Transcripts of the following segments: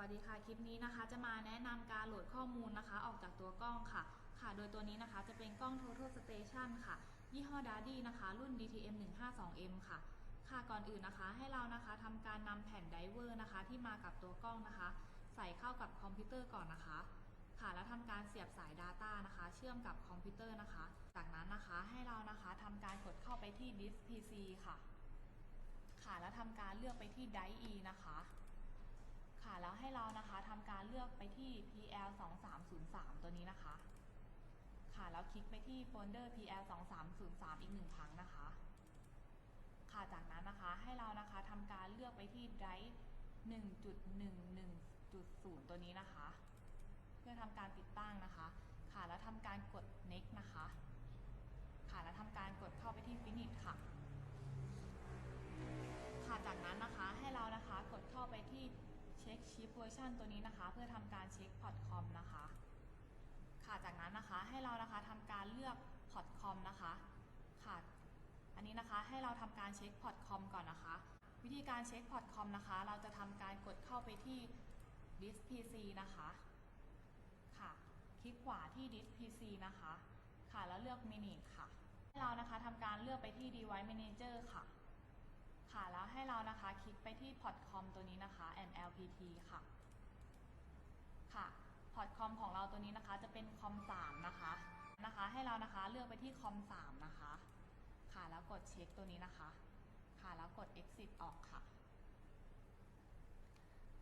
วัสดีค่ะ คลิปนี้นะคะ จะมาแนะนำการโหลดข้อมูลนะคะ ออกจากตัวกล้องค่ะ ค่ะ โดยตัวนี้นะคะจะเป็นกล้อง Total Station ค่ะ ยี่ห้อ d a d y นะคะ รุ่น DTM 152M ค่ะ ค่ะ ก่อนอื่นนะคะ ให้เรานะคะทำการนำแผ่นไดเวอร์นะคะ ที่มากับตัวกล้องนะคะ ใส่เข้ากับคอมพิวเตอร์ก่อนนะคะ ค่ะ แล้วทำการเสียบสาย Data นะคะ เชื่อมกับคอมพิวเตอร์นะคะ จากนั้นนะคะให้เรานะคะทำการกดเข้าไปที่ Disk PC ค่ะ ค่ะ แล้วทำการเลือกไปที่ Drive E นะคะ ค่ะ แล้วให้เรานะคะทำการเลือกไปที่ PL 2 3 0 3ตัวนี้นะคะ ค่ะ แล้วคลิกไปที่โฟลเดอร์ PL 2 3 0 3อีกหนึ่งครั้งนะคะ ค่ะ จากนั้นนะคะให้เรานะคะทำการเลือกไปที่ Drive 1.11.0 ตัวนี้นะคะ เพื่อทำการติดตั้งนะคะ ค่ะ แล้วทำการกด next นะคะ ค่ะ แล้วทำการกดเข้าไปที่ finish ค่ะค่ะจากนั้นนะคะให้เรานะคะกดเข้าไปที่ เช็คชิปเวอร์ชันตัวนี้นะคะ เพื่อทำการเช็คพอร์ตคอมนะคะ ค่ะจากนั้นนะคะให้เรานะคะทำการเลือกพอร์ตคอมนะคะค่ะอันนี้นะคะให้เราทำการเช็คพอร์ตคอมก่อนนะคะ วิธีการเช็คพอร์ตคอมนะคะ เราจะทำการกดเข้าไปที่ Disk PC นะคะค่ะคลิกขวาที่ Disk PC นะคะ ค่ะแล้วเลือก Manage ค่ะให้เรานะคะทำการเลือกไปที่ Device Manager ค่ะ ค่ะแล้วให้เรานะคะคลิกไปที่พอร์ตคอมตัวนี้นะคะ and LPT ค่ะ ค่ะพอร์ตคอมของเราตัวนี้นะคะจะเป็นคอม3นะคะนะคะ ให้เรานะคะเลือกไปที่คอม3นะคะ ค่ะแล้วกดเช็คตัวนี้นะคะ ค่ะแล้วกด exit ออกค่ะ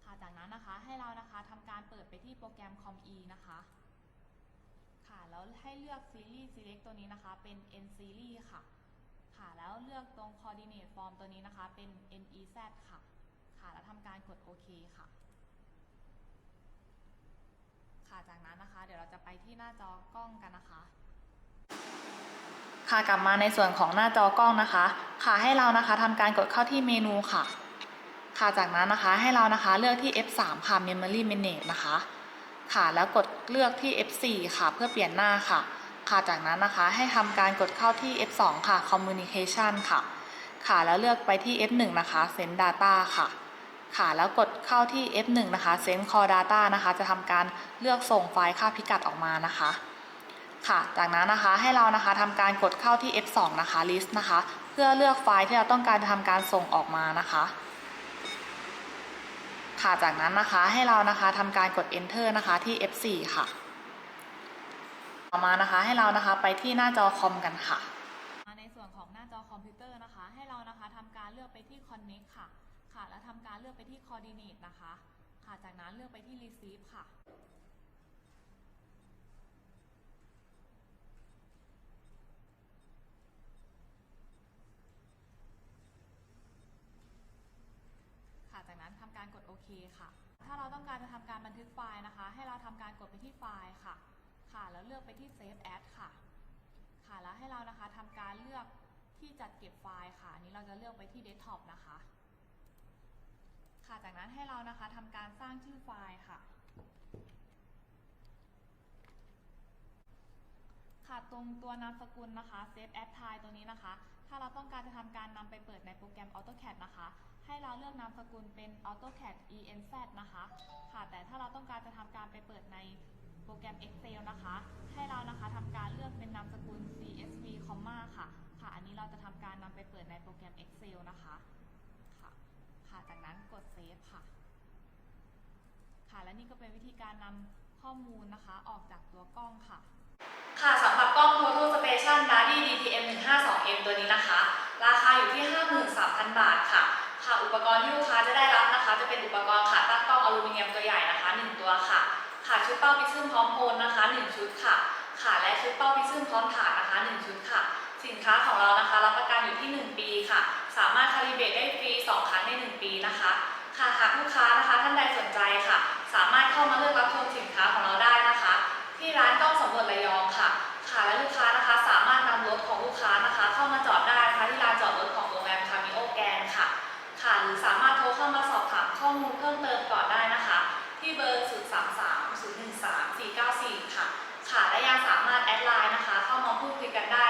ค่ะจากนั้นนะคะให้เรานะคะทำการเปิดไปที่โปรแกรม COM-E นะคะ ค่ะแล้วให้เลือก Series Select ตัวนี้นะคะเป็น N Series ค่ะ ค่ะ แล้วเลือกตรง coordinate form ตัวนี้นะคะ เป็น NEZ ค่ะ ค่ะ แล้วทำการกดโอเคค่ะ ค่ะจากนั้นนะคะ เดี๋ยวเราจะไปที่หน้าจอกล้องกันนะคะ ค่ะกลับมาในส่วนของหน้าจอกล้องนะคะ ค่ะให้เรานะคะทำการกดเข้าที่เมนูค่ะ ค่ะจากนั้นนะคะให้เรานะคะเลือกที่ F3 ค่ะ Memory Manage นะคะ ค่ะแล้วกดเลือกที่ F4 ค่ะ เพื่อเปลี่ยนหน้าค่ะ ค่ะจากนั้นนะคะให้ทำการกดเข้าที่ F2 ค่ะ Communication ค่ะ ค่ะแล้วเลือกไปที่ F1 นะคะ Send Data ค่ะ ค่ะแล้วกดเข้าที่ F1 นะคะ Send Call Data นะคะจะทำการเลือกส่งไฟล์ค่าพิกัดออกมานะคะ ค่ะจากนั้นนะคะให้เรานะคะทำการกดเข้าที่ F2 นะคะ List นะคะ เพื่อเลือกไฟล์ที่เราต้องการจะทำการส่งออกมานะคะค่ะจากนั้นนะคะให้เรานะคะทำการกด enter นะคะที่ F4 ค่ะ ต่อมานะคะให้เรานะคะไปที่หน้าจอคอมกันค่ะในส่วนของหน้าจอคอมพิวเตอร์นะคะ ให้เรานะคะทำการเลือกไปที่ connect ค่ะ ค่ะ แล้วทำการเลือกไปที่ coordinate นะคะ ค่ะ จากนั้นเลือกไปที่ receive ค่ะค่ะจากนั้นทำการกดโอเคค่ะ ถ้าเราต้องการจะทำการบันทึกไฟล์นะคะ ให้เราทำการกดไปที่ไฟล์ แล้วเลือกไปที่ Save As ค่ะ ค่ะ แล้วให้เรานะคะทำการเลือกที่จัดเก็บไฟล์ค่ะ อันนี้เราจะเลือกไปที่ Desktop นะคะ ค่ะ จากนั้นให้เรานะคะทำการสร้างชื่อไฟล์ค่ะ ค่ะ ตรงตัวนามสกุลนะคะ Save As Time ตัวนี้นะคะ ถ้าเราต้องการจะทำการนำไปเปิดในโปรแกรม AutoCAD นะคะให้เราเลือกนามสกุลเป็น AutoCAD ENZ นะคะ ค่ะ แต่ถ้าเราต้องการจะทำการไปเปิดใน โปรแกรม Excel นะคะ ให้เรานะคะทำการเลือกเป็นนามสกุล CSV comma ค่ะ ค่ะ อันนี้เราจะทำการนำไปเปิดในโปรแกรม Excel นะคะ ค่ะ ค่ะ จากนั้นกด Save ค่ะ ค่ะ และนี่ก็เป็นวิธีการนำข้อมูลนะคะออกจากตัวกล้องค่ะ ค่ะสำหรับกล้อง Total Station d a d y DTM 152M ตัวนี้นะคะ ราคาอยู่ที่ 53,000 บาทค่ะ ค่ะ อุปกรณ์ที่ลูกค้าจะได้รับนะคะ จะเป็นอุปกรณ์ค่ะ ค่ะชุดเป้าพิซึมพร้อมโพลนะคะ1ชุดค่ะ ค่ะและชุดเป้าพิซึมพร้อมฐานนะคะ1ชุดค่ะ สินค้าของเรานะคะรับประกันอยู่ที่ 1 ปีค่ะ สามารถคาลิเบตได้ฟรี 2 ครั้งใน 1 ปีนะคะ ค่ะหากลูกค้านะคะท่านใดสนใจค่ะ สามารถเข้ามาเลือกรับชมสินค้าของเราได้นะคะ ที่ร้านกล้องสำรวจระยองค่ะ ค่ะและลูกค้านะคะสามารถนำรถของลูกค้านะคะ เข้ามาจอดได้นะคะที่ลานจอดรถของโรงแรมคามิโอแกนค่ะ ค่ะหรือสามารถโทรเข้ามาสอบถามข้อมูลเพิ่มเติมก่อนได้นะคะ ที่เบอร์0 3 3 0 1 3 4 9 4 ค่ะ ค่ะและยังสามารถแอดไลน์นะคะ เข้ามาพูดคุยกันได้